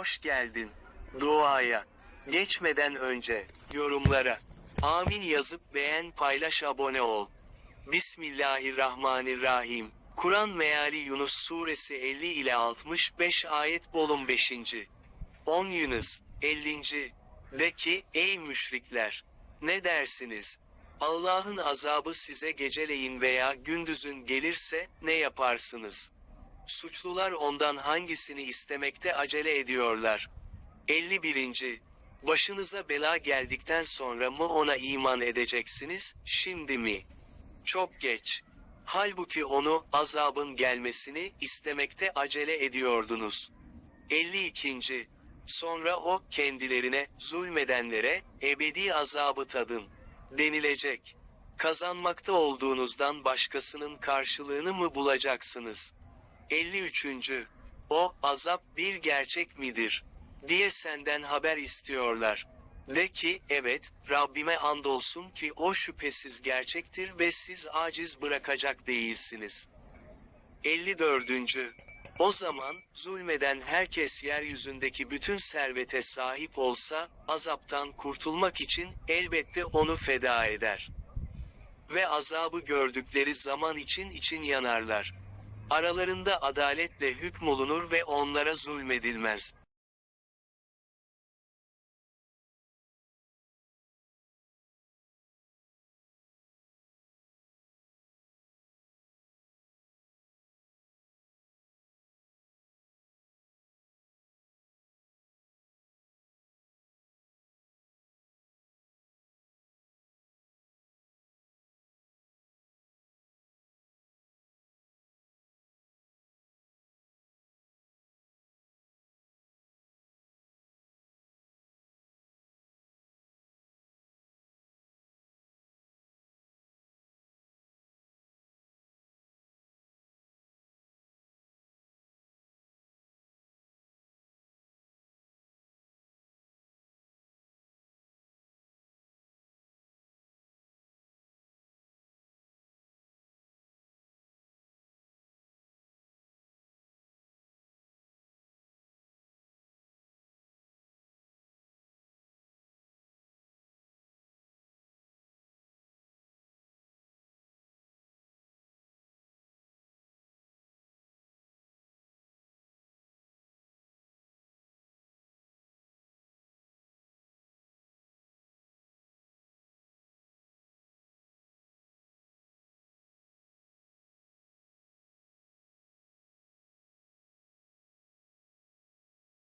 hoş geldin. Duaya. Geçmeden önce, yorumlara. Amin yazıp beğen paylaş abone ol. Bismillahirrahmanirrahim. Kur'an meali Yunus suresi 50 ile 65 ayet bolum 5. 10 Yunus 50. De ki ey müşrikler ne dersiniz? Allah'ın azabı size geceleyin veya gündüzün gelirse ne yaparsınız? Suçlular ondan hangisini istemekte acele ediyorlar? 51. Başınıza bela geldikten sonra mı ona iman edeceksiniz, şimdi mi? Çok geç. Halbuki onu, azabın gelmesini, istemekte acele ediyordunuz. 52. Sonra o, kendilerine, zulmedenlere, ebedi azabı tadın, denilecek. Kazanmakta olduğunuzdan başkasının karşılığını mı bulacaksınız? 53. O, azap bir gerçek midir? diye senden haber istiyorlar. De ki, evet, Rabbime andolsun ki o şüphesiz gerçektir ve siz aciz bırakacak değilsiniz. 54. O zaman, zulmeden herkes yeryüzündeki bütün servete sahip olsa, azaptan kurtulmak için, elbette onu feda eder. Ve azabı gördükleri zaman için için yanarlar. Aralarında adaletle hükmolunur ve onlara zulmedilmez.